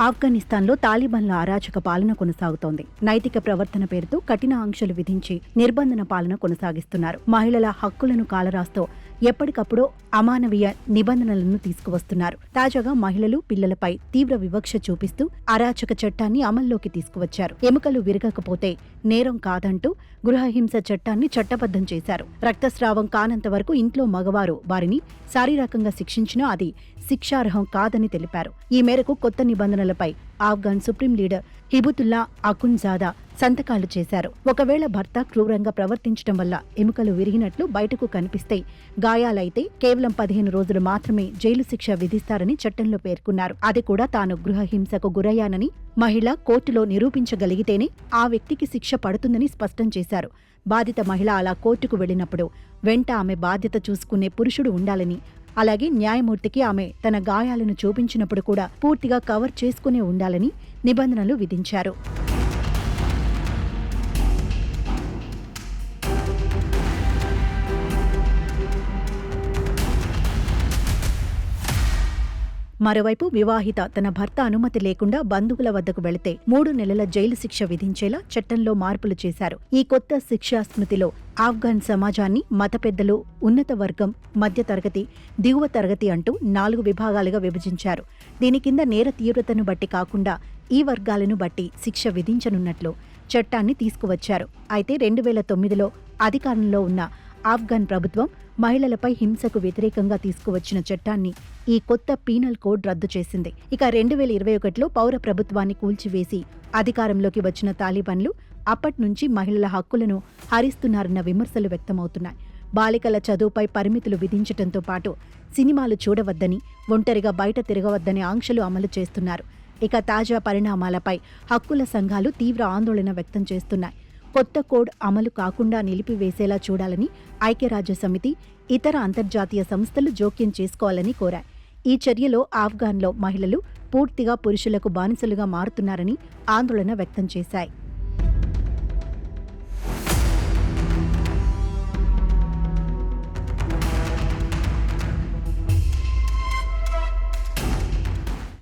ఆఫ్ఘనిస్తాన్లో తాలిబాన్ల అరాచక పాలన కొనసాగుతోంది. నైతిక ప్రవర్తన పేరుతో కఠిన ఆంక్షలు విధించి నిర్బంధన పాలన కొనసాగిస్తున్నారు. మహిళల హక్కులను కాలరాస్తో ఎప్పటికప్పుడు అమానవీయ నిబంధనలను తీసుకువస్తున్నారు. తాజాగా మహిళలు పిల్లలపై తీవ్ర వివక్ష చూపిస్తూ అరాచక చట్టాన్ని అమల్లోకి తీసుకువచ్చారు. ఎముకలు విరగకపోతే నేరం కాదంటూ గృహహింస చట్టాన్ని చట్టబద్ధం చేశారు. రక్తస్రావం కానంత వరకు ఇంట్లో మగవారు వారిని శారీరకంగా శిక్షించినా అది శిక్షార్హం కాదని తెలిపారు. ఈ మేరకు కొత్త నిబంధనలపై ఆఫ్ఘన్ సుప్రీం లీడర్ హిబుతుల్లా అకున్జాదా సంతకాలు చేశారు. ఒకవేళ భర్త క్రూరంగా ప్రవర్తించడం వల్ల ఎముకలు విరిగినట్లు బయటకు కనిపిస్తే గాయాలైతే కేవలం పదిహేను రోజులు మాత్రమే జైలు శిక్ష విధిస్తారని చట్టంలో పేర్కొన్నారు. అది కూడా తాను గృహహింసకు గురయ్యానని మహిళ కోర్టులో నిరూపించగలిగితేనే ఆ వ్యక్తికి శిక్ష పడుతుందని స్పష్టం చేశారు. బాధిత మహిళ అలా కోర్టుకు వెళ్ళినప్పుడు వెంట ఆమె బాధ్యత చూసుకునే పురుషుడు ఉండాలని అలాగే న్యాయమూర్తికి ఆమె తన గాయాలను చూపించినప్పుడు కూడా పూర్తిగా కవర్ చేసుకునే ఉండాలని నిబంధనలు విధించారు. మరోవైపు వివాహిత తన భర్త అనుమతి లేకుండా బంధువుల వద్దకు వెళితే మూడు నెలల జైలు శిక్ష విధించేలా చట్టంలో మార్పులు చేశారు. ఈ కొత్త శిక్షా స్మృతిలో ఆఫ్ఘన్ సమాజాన్ని మత పెద్దలు ఉన్నత వర్గం మధ్య తరగతి దిగువ తరగతి అంటూ నాలుగు విభాగాలుగా విభజించారు. దీని కింద నేర తీవ్రతను బట్టి కాకుండా ఈ వర్గాలను బట్టి శిక్ష విధించనున్నట్లు చట్టాన్ని తీసుకువచ్చారు. అయితే రెండు వేల తొమ్మిదిలో అధికారంలో ఉన్న ఆఫ్ఘన్ ప్రభుత్వం మహిళలపై హింసకు వ్యతిరేకంగా తీసుకువచ్చిన చట్టాన్ని ఈ కొత్త పీనల్ కోడ్ రద్దు చేసింది. ఇక రెండు వేల ఇరవై ఒకటిలో పౌర ప్రభుత్వాన్ని కూల్చివేసి అధికారంలోకి వచ్చిన తాలిబాన్లు అప్పట్నుంచి మహిళల హక్కులను హరిస్తున్నారన్న విమర్శలు వ్యక్తమవుతున్నాయి. బాలికల చదువుపై పరిమితులు విధించటంతో పాటు సినిమాలు చూడవద్దని ఒంటరిగా బయట తిరగవద్దని ఆంక్షలు అమలు చేస్తున్నారు. ఇక తాజా పరిణామాలపై హక్కుల సంఘాలు తీవ్ర ఆందోళన వ్యక్తం చేస్తున్నాయి. కొత్త కోడ్ అమలు కాకుండా నిలిపివేసేలా చూడాలని ఐక్యరాజ్య సమితి ఇతర అంతర్జాతీయ సంస్థలు జోక్యం చేసుకోవాలని కోరాయి. ఈ చర్యలో ఆఫ్ఘాన్లో మహిళలు పూర్తిగా పురుషులకు బానిసలుగా మారుతున్నారని ఆందోళన వ్యక్తం చేశాయి.